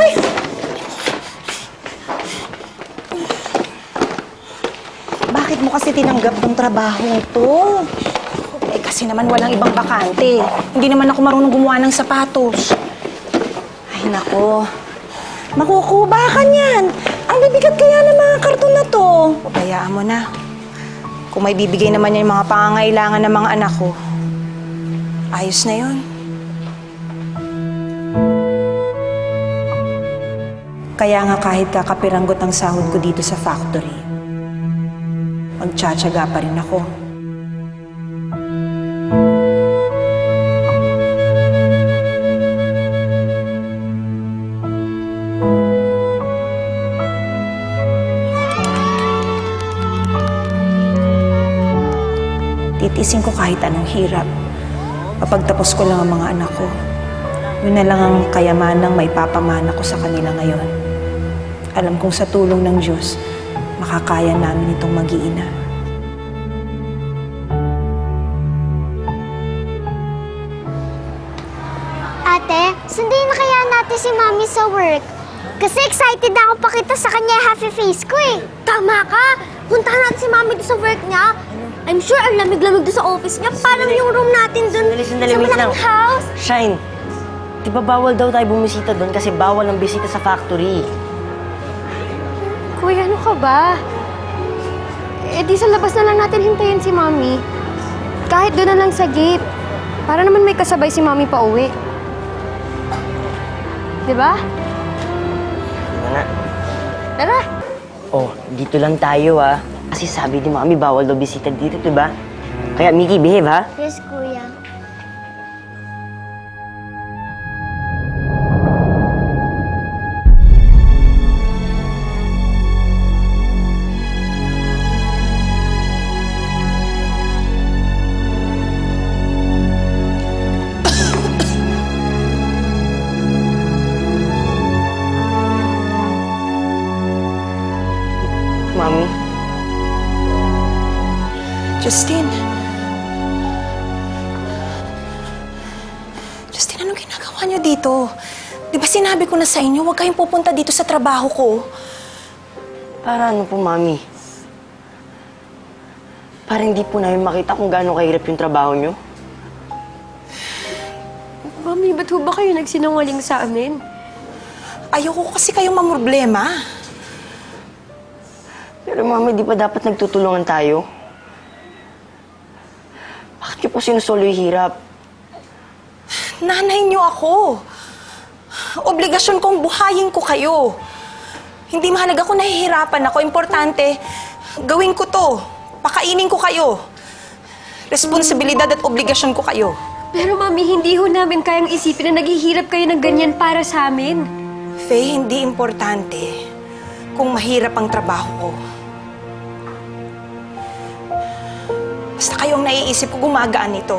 Hoy! Bakit mo kasi tinanggap ng trabaho ito? Eh kasi naman walang ibang bakante. Hindi naman ako marunong gumawa ng sapatos. Ay nako. Makukuba ka niyan. Ang bibigat kaya ng mga karton na to. Pabayaan mo na. Kung may bibigay naman yan yung mga pangangailangan ng mga anak ko, ayos na yon. Kaya nga kahit kakapiranggot ang sahod ko dito sa factory, magtsatsaga pa rin ako. Titisin ko kahit anong hirap. Mapagtapos ko lang ang mga anak ko. Yun na lang ang kayamanang may papamana ko sa kanila ngayon. Alam kong sa tulong ng Diyos, makakaya namin itong mag-iina. Ate, sundin na kaya natin si Mami sa work. Kasi excited na ako pakita sa kanya yung happy face ko eh. Tama ka! Puntahan natin si Mami doon sa work niya. I'm sure ang lamig-lamig doon sa office niya. Parang yung room natin doon Sandali, sandali, sa wait lang. malaking house. Shine, di ba bawal daw tayo bumisita doon kasi bawal ang bisita sa factory? Kuya, ano ka ba? Eh di sa labas na lang natin hintayin si Mami. Kahit doon na lang sa gate. Para naman may kasabay si Mami pa uwi. Di ba? Ano nga? Tara! Oh, dito lang tayo ah. Kasi sabi ni Mami bawal daw bisita dito, di ba? Kaya Mickey, behave ha? Yes, Kuya. Mami, Justin. Justin, anong ginagawa niyo dito? Di ba sinabi ko na sa inyo, huwag kayong pupunta dito sa trabaho ko? para ano po, Mami? Para hindi po namin makita kung gaano kahirap yung trabaho nyo. Mami, ba't ho ba kayo nagsinungaling sa amin? Ayoko kasi kayong mamroblema. Pero Mami, di ba dapat nagtutulungan tayo? Bakit niyo po sinusolo yung hirap? Nanay niyo ako. Obligasyon kong buhayin ko kayo. Hindi mahalaga kung nahihirapan ako. Importante, gawin ko to. Pakainin ko kayo. Responsibilidad at obligasyon ko kayo. Pero Mami, hindi ho namin kayang isipin na naghihirap kayo ng ganyan para sa amin. Faye, hindi importante kung mahirap ang trabaho ko. Basta kayong naiisip ko gumagaan ito.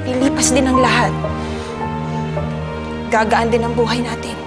Pilipas din ang lahat. Gagaan din ang buhay natin.